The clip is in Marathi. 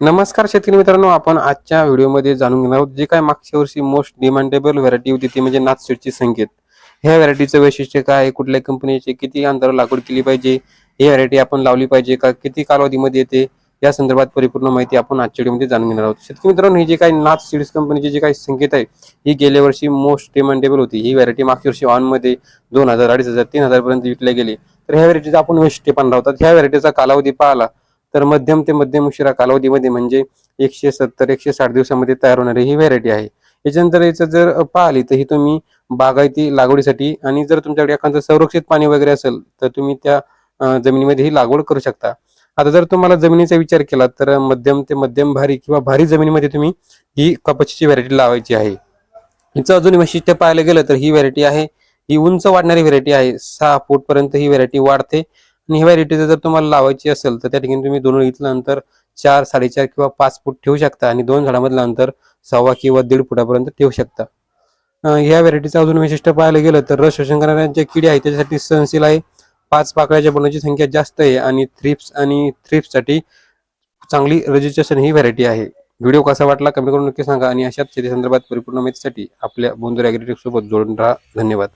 नमस्कार शेतकरी मित्रांनो आपण आजच्या व्हिडिओमध्ये जाणून घेणार आहोत जे काय मागच्या वर्षी मोस्ट डिमांडेबल व्हरायटी होती ती म्हणजे नाथसीडची संकेत. ह्या व्हरायटीचं वैशिष्ट्य काय आहे? कुठल्या कंपनीचे किती अंतर लागवड केली पाहिजे? ही व्हरायटी आपण लावली पाहिजे का? किती कालावधीमध्ये येते? या संदर्भात परिपूर्ण माहिती आपण आजच्या व्हिडिओमध्ये जाणून घेणार आहोत. शेतकरी मित्रांनो ही जे काही नाथ सीड्स कंपनीची जी काही संकेत आहे ही गेल्या वर्षी मोस्ट डिमांडेबल होती. ही व्हरायटी मागच्या वर्षी ऑनमध्ये दोन हजार अडीच हजार तीन हजार पर्यंत विकल्या गेली. तर ह्या व्हरायटीचा आपण वैशिष्ट्य पाहणार आहोत. ह्या व्हरायटीचा कालावधी पाहिला तर मध्यम ते मध्यम उशिरा कालावधीमध्ये म्हणजे एकशे सत्तर एकशे साठ दिवसामध्ये तयार होणारी ही व्हरायटी आहे. याच्यानंतर याचं जर पाहिली तर ही तुम्ही बागायती लागवडीसाठी आणि जर तुमच्याकडे एखादं संरक्षित पाणी वगैरे असेल तर तुम्ही त्या जमिनीमध्ये ही लागवड करू शकता. आता जर तुम्हाला जमिनीचा विचार केला तर मध्यम ते मध्यम भारी किंवा भारी जमिनीमध्ये तुम्ही ही कपाशीची व्हरायटी लावायची आहे. हिचं अजून वैशिष्ट्य पाहायला गेलं तर ही व्हरायटी आहे. ही उंच वाढणारी व्हरायटी आहे. सहा फूट पर्यंत ही व्हरायटी वाढते. आणि ही व्हरायटी जर तुम्हाला लावायची असेल तर त्या ठिकाणी तुम्ही दोन घेतल्यानंतर चार साडेचार किंवा पाच फूट ठेवू शकता आणि दोन झाडामधलं अंतर सव्वा किंवा दीड फुटापर्यंत ठेवू शकता. ह्या व्हरायटीचं अजून वैशिष्ट्य पाहायला गेलं तर रस शोषण करणाऱ्या ज्या किडे आहेत त्याच्यासाठी सहनशील आहे. पाच पाकळ्याच्या बनवण्याची संख्या जास्त आहे आणि थ्रिप्स आणि थ्रिप्ससाठी चांगली रजिस्ट्रेशन ही व्हरायटी आहे. व्हिडिओ कसा वाटला कमेंट करून नक्की सांगा आणि अशाच शेती संदर्भात परिपूर्ण माहितीसाठी आपल्या बोंदूर ॲग्रीटेक सोबत जोडून राहा. धन्यवाद.